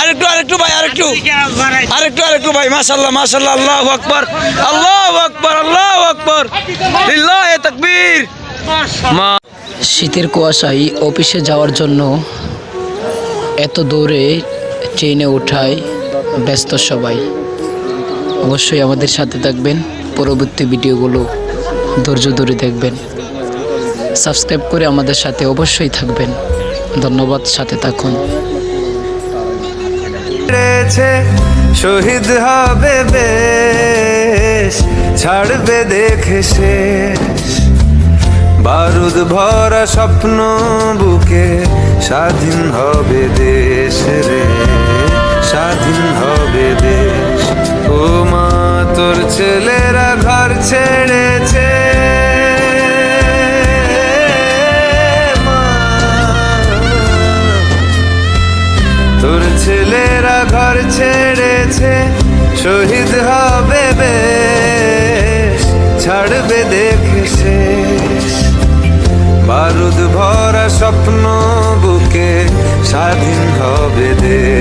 আরেকটু আরেকটু ভাই আরেকটু। আরেকটু আরেকটু ভাই মাশাল্লাহ মাশাল্লাহ আল্লাহ আকবার আল্লাহ আকবার আল্লাহ আকবার। লিল্লাহে তাকবীর। মা শীতের কুয়াশায় অফিসে যাওয়ার জন্য এত দৌড়ে ট্রেনে ওঠায় ব্যস্ত সবাই। অবশ্যই আমাদের সাথে থাকবেন পরবর্তী ভিডিওগুলো ধৈর্য ধরে দেখবেন। সাবস্ক্রাইব করে আমাদের সাথে অবশ্যই থাকবেন। ধন্যবাদ সাথে থাকুন। পেরেছে শহীদ হবে বেশ, ছাড়বে দেখে শেষ। বারুদ ভরা স্বপ্ন বুকে, স্বাধীন হবে দেশ রে, স্বাধীন হবে দেশ। ও মা, তোর ছেলেরা ঘর ছেড়েছে ছেলেরা ঘর ছেড়েছে, শহীদ হবে ছাড়বে দেখে শেষ। বারুদ ভরা স্বপ্ন বুকে স্বাধীন হবে দেশ।